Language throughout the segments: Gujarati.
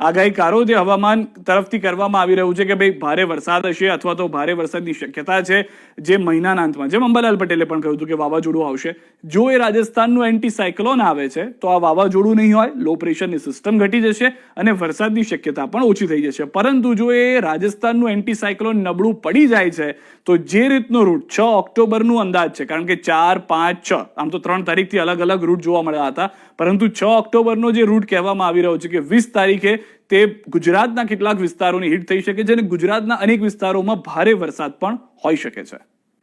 આગાહીકારો જે હવામાન તરફથી કરવામાં આવી રહ્યું છે કે ભાઈ ભારે વરસાદ હશે અથવા તો ભારે વરસાદની શક્યતા છે જે મહિનાના અંતમાં. જેમ અંબાલાલ પટેલે પણ કહ્યું હતું કે વાવાઝોડું આવશે. જો એ રાજસ્થાનનું એન્ટી સાયક્લોન આવે છે, તો આ વાવાઝોડું નહીં હોય લો પ્રેશરની સિસ્ટમ ઘટી જશે અને વરસાદની શક્યતા પણ ઓછી થઈ જશે. પરંતુ જો એ રાજસ્થાનનું એન્ટી સાયક્લોન નબળું પડી જાય છે, તો જે રીતનો રૂટ છ ઓક્ટોબરનું અંદાજ છે. કારણ કે ચાર, પાંચ, છ, આમ તો ત્રણ તારીખથી અલગ અલગ રૂટ જોવા મળ્યા હતા. પરંતુ છ ઓક્ટોબરનો જે રૂટ કહેવામાં આવી રહ્યો છે કે વીસ તારીખે તે ગુજરાતના કેટલાક વિસ્તારોની હિટ થઈ શકે છે અને ગુજરાતના અનેક વિસ્તારોમાં ભારે વરસાદ પણ હોઈ શકે છે.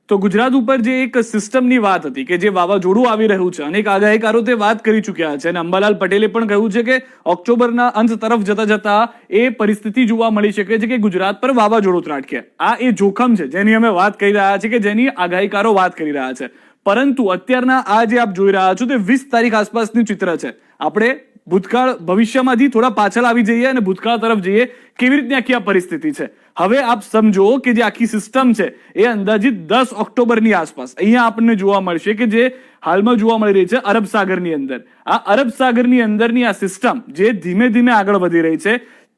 તો ગુજરાત ઉપર જે એક સિસ્ટમની વાત હતી કે જે વાવાઝોડું આવી રહ્યું છે, અનેક આગાહીકારો તે વાત કરી ચૂક્યા છે અને અંબાલાલ પટેલે પણ કહ્યું છે કે ઓક્ટોબરના અંત તરફ જતા જતા એ પરિસ્થિતિ જોવા મળી શકે છે કે ગુજરાત પર વાવાઝોડું ત્રાટકે. આ એ જોખમ છે જેની અમે વાત કરી રહ્યા છીએ કે જેની આગાહીકારો વાત કરી રહ્યા છે. પરંતુ અત્યારના આ જે આપ જોઈ રહ્યા છો તે વીસ તારીખ આસપાસનું ચિત્ર છે. આપણે ભૂતકાળ ભવિષ્યમાંથી થોડા પાછળ આવી જઈએ અને ભૂતકાળ તરફ જઈએ કેવી રીતની આખી આ પરિસ્થિતિ છે? હવે આપ સમજો કે જે આખી સિસ્ટમ છે એ અંદાજિત દસ ઓક્ટોબરની આસપાસ અહીંયા આપણને જોવા મળશે કે જે હાલમાં જોવા મળી રહી છે અરબ સાગરની અંદર. આ અરબ સાગરની અંદરની આ સિસ્ટમ જે ધીમે ધીમે આગળ વધી રહી છે,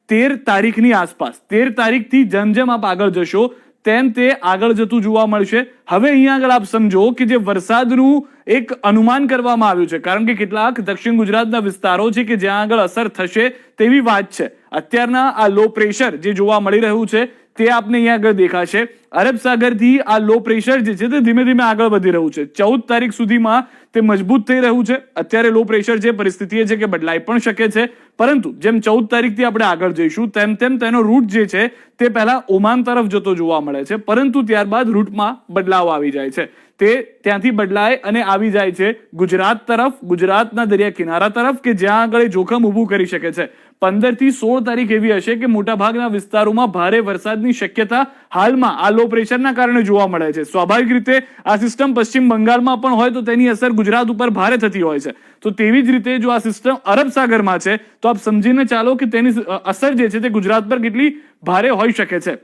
તેર તારીખની આસપાસ, તેર તારીખથી જેમ જેમ આપ આગળ જશો તેમ તે આગળ જતું જોવા મળશે. હવે અહીંયા આગળ આપ સમજો કે જે વરસાદનું એક અનુમાન કરવામાં આવ્યું છે, કારણ કે કેટલાક દક્ષિણ ગુજરાતના વિસ્તારો છે કે જ્યાં આગળ અસર થશે તેવી વાત છે. અત્યારના આ લો પ્રેશર જે જોવા મળી રહ્યું છે, તે આપને અહીંયા આગળ દેખાશે. અરબ સાગરથી આ લો પ્રેશર જે છે તે ધીમે ધીમે આગળ વધી રહ્યું છે. ચૌદ તારીખ સુધીમાં તે મજબૂત થઈ રહ્યું છે. અત્યારે લો પ્રેશર જે પરિસ્થિતિ છે કે બદલાઈ પણ શકે છે. પરંતુ જેમ ચૌદ તારીખથી આપણે આગળ જઈશું, તેમ તેમ તેનો રૂટ જે છે તે પહેલા ઓમાન તરફ જતો જોવા મળે છે. પરંતુ ત્યારબાદ રૂટમાં બદલાવ આવી જાય છે. તે ત્યાંથી બદલાય અને આવી જાય છે ગુજરાત તરફ, ગુજરાતના દરિયા કિનારા તરફ કે જ્યાં આગળ જોખમ ઊભું કરી શકે છે. પંદરથી સોળ તારીખ એવી હશે કે મોટાભાગના વિસ્તારોમાં ભારે વરસાદની શક્યતા હાલમાં આ લો પ્રેશરના કારણે જોવા મળે છે. સ્વાભાવિક રીતે આ સિસ્ટમ પશ્ચિમ બંગાળમાં પણ હોય તો તેની અસર ગુજરાત ઉપર ભારે થતી હોય છે. તો તેવી જ રીતે જો આ સિસ્ટમ અરબ સાગરમાં છે, તો આપ સમજીને ચાલો કે તેની અસર જે છે તે ગુજરાત પર કેટલી ભારે હોઈ શકે છે.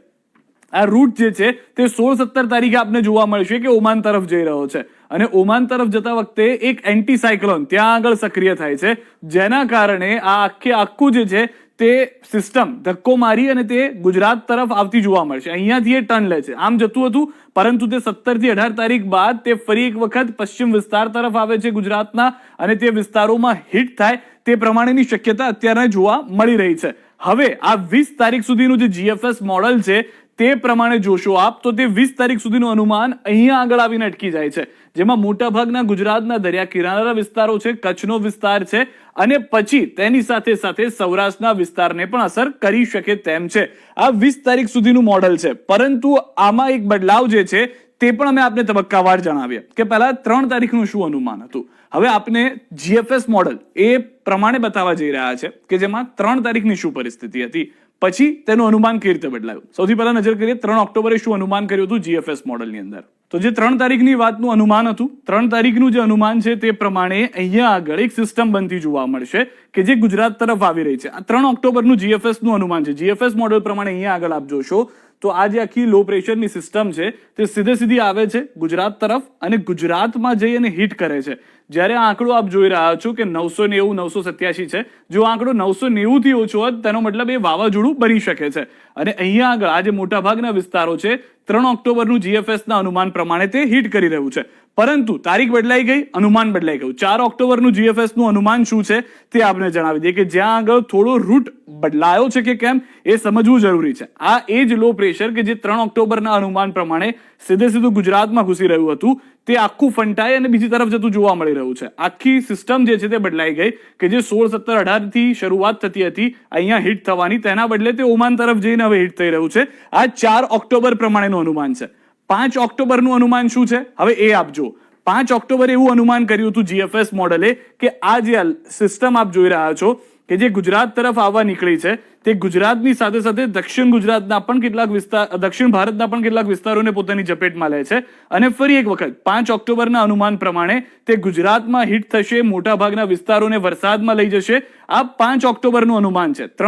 આ રૂટ જે છે તે સોળ સત્તર તારીખે આપને જોવા મળશે કે ઓમાન તરફ જઈ રહ્યો છે. અને ઓમાન તરફ જતા વખતે એક એન્ટી સાયક્લોન ત્યાં આગળ સક્રિય થાય છે, જેના કારણે આ આખે, આખું જે છે તે સિસ્ટમ ધક્કો મારી અને તે ગુજરાત તરફ આવતી જોવા મળશે. અહીંયાથી એ ટર્ન લે છે. આમ જતું હતું, પરંતુ તે સત્તરથી અઢાર તારીખ બાદ તે ફરી એક વખત પશ્ચિમ વિસ્તાર તરફ આવે છે ગુજરાતના અને તે વિસ્તારોમાં હિટ થાય તે પ્રમાણેની શક્યતા અત્યારે જોવા મળી રહી છે. હવે આ વીસ તારીખ સુધીનું જે જીએફએસ મોડલ છે તે પ્રમાણે જોશો આપ, તો તે વીસ તારીખ સુધીનું અનુમાન અહીંયા આગળ આવીને અટકી જાય છે. જેમાં મોટાભાગના ગુજરાતના દરિયા કિનારા વિસ્તારો છે, કચ્છનો વિસ્તાર છે, અને પછી તેની સાથે સાથે સૌરાષ્ટ્રના વિસ્તારને પણ અસર કરી શકે તેમ છે. આ વીસ તારીખ સુધીનું મોડલ છે. પરંતુ આમાં એક બદલાવ જે છે, તે પણ અમે આપને તબક્કાવાર જણાવીએ કે પહેલા ત્રણ તારીખનું શું અનુમાન હતું. હવે આપને જીએફએસ મોડલ એ પ્રમાણે બતાવવા જઈ રહ્યા છે કે જેમાં ત્રણ તારીખની શું પરિસ્થિતિ હતી. પછી તેનું અનુમાન કઈ રીતે બદલાયું? સૌથી પહેલા નજર કરીએ, ત્રણ ઓક્ટોબરે શું અનુમાન કર્યું હતું જીએફએસ મોડલની અંદર? તો જે ત્રણ તારીખની વાતનું અનુમાન હતું, ત્રણ તારીખનું જે અનુમાન છે તે પ્રમાણે અહીંયા આગળ એક સિસ્ટમ બનતી જોવા મળશે કે જે ગુજરાત તરફ આવી રહી છે. આ ત્રણ ઓક્ટોબરનું જીએફએસનું અનુમાન છે. જીએફએસ મોડલ પ્રમાણે અહીંયા આગળ આપ જોશો, તો આ જે આખી લો પ્રેશરની સિસ્ટમ છે તે સીધે સીધી આવે છે ગુજરાત તરફ અને ગુજરાતમાં જઈ અને હિટ કરે છે. જ્યારે આ આંકડો આપ જોઈ રહ્યા છો કે નવસો નેવું, નવસો સત્યાસી છે, જો આંકડો નવસો નેવું થી ઓછો હોત, તેનો મતલબ એ વાવાઝોડું બની શકે છે. અને અહીંયા આગળ આજે મોટાભાગના વિસ્તારો છે, ત્રણ ઓક્ટોબરનું જીએફએસના અનુમાન પ્રમાણે તે હિટ કરી રહ્યું છે. પરંતુ તારીખ બદલાઈ ગઈ, અનુમાન બદલાઈ ગયું. ચાર ઓક્ટોબરનું જીએફએસનું અનુમાન શું છે, તે આપને જણાવી દઈએ કે જ્યાં આગળ થોડો રૂટ બદલાયો છે કે કેમ, એ સમજવું જરૂરી છે. આ એ જ લો પ્રેશર કે જે ત્રણ ઓક્ટોબરના અનુમાન પ્રમાણે સીધે સીધું ગુજરાતમાં ઘૂસી રહ્યું હતું. તે આખું ફંટાઈ અને બીજી તરફ જતું જોવા મળી રહ્યું છે. આખી સિસ્ટમ જે છે તે બદલાઈ ગઈ કે જે સોળ, સત્તર, અઢારથી શરૂઆત થતી હતી, અહીંયા હિટ થવાની. તેના બદલે તે ઓમાન તરફ જઈને હવે હિટ થઈ રહ્યું છે. આ ચાર ઓક્ટોબર પ્રમાણેનું અનુમાન છે. પાંચ ઓક્ટોબરનું અનુમાન શું છે? હવે એ આપજો પાંચ ઓક્ટોબર એવું અનુમાન કર્યું હતું જીએફએસ મોડલે કે આ જે સિસ્ટમ આપ જોઈ રહ્યા છો કે જે ગુજરાત તરફ આવવા નીકળી છે, તે ગુજરાતની સાથે સાથે દક્ષિણ ગુજરાતના પણ કેટલાક વિસ્તાર દક્ષિણ ભારતના પણ કેટલાક વિસ્તારોને પોતાની ઝપેટમાં લે છે. અને ફરી એક વખત, પાંચ ઓક્ટોબરના અનુમાન પ્રમાણે, તે ગુજરાતમાં હિટ થશે, મોટાભાગના વિસ્તારોને વરસાદમાં લઈ જશે. આ પાંચ ઓક્ટોબરનું અનુમાન છે. ત્રણ